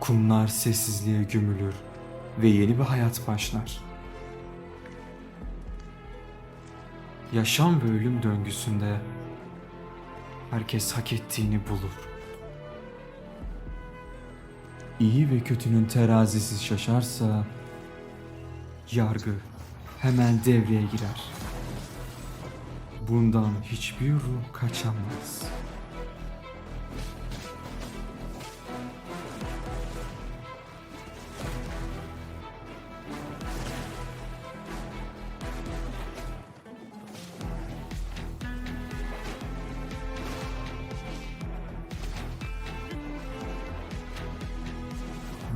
Kumlar sessizliğe gömülür ve yeni bir hayat başlar. Yaşam ve ölüm döngüsünde herkes hak ettiğini bulur. İyi ve kötünün terazisi şaşarsa yargı hemen devreye girer. Bundan hiçbir ruh kaçamaz.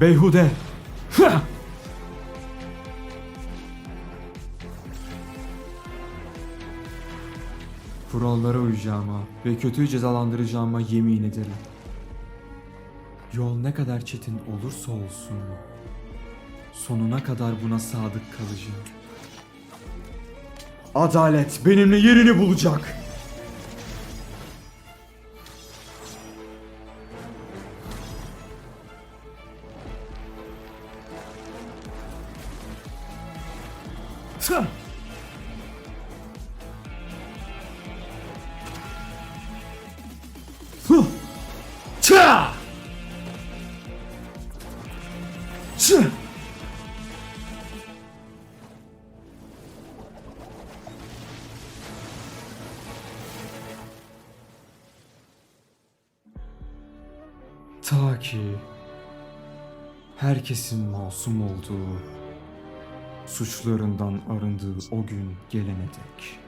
Beyhude. Hıh! Kurallara uyacağıma ve kötüyü cezalandıracağıma yemin ederim. Yol ne kadar çetin olursa olsun sonuna kadar buna sadık kalacağım. Adalet benimle yerini bulacak. Tüh! Huh! Ça! Çı! Ta ki herkesin masum olduğu, suçlarından arındığı o gün gelene dek.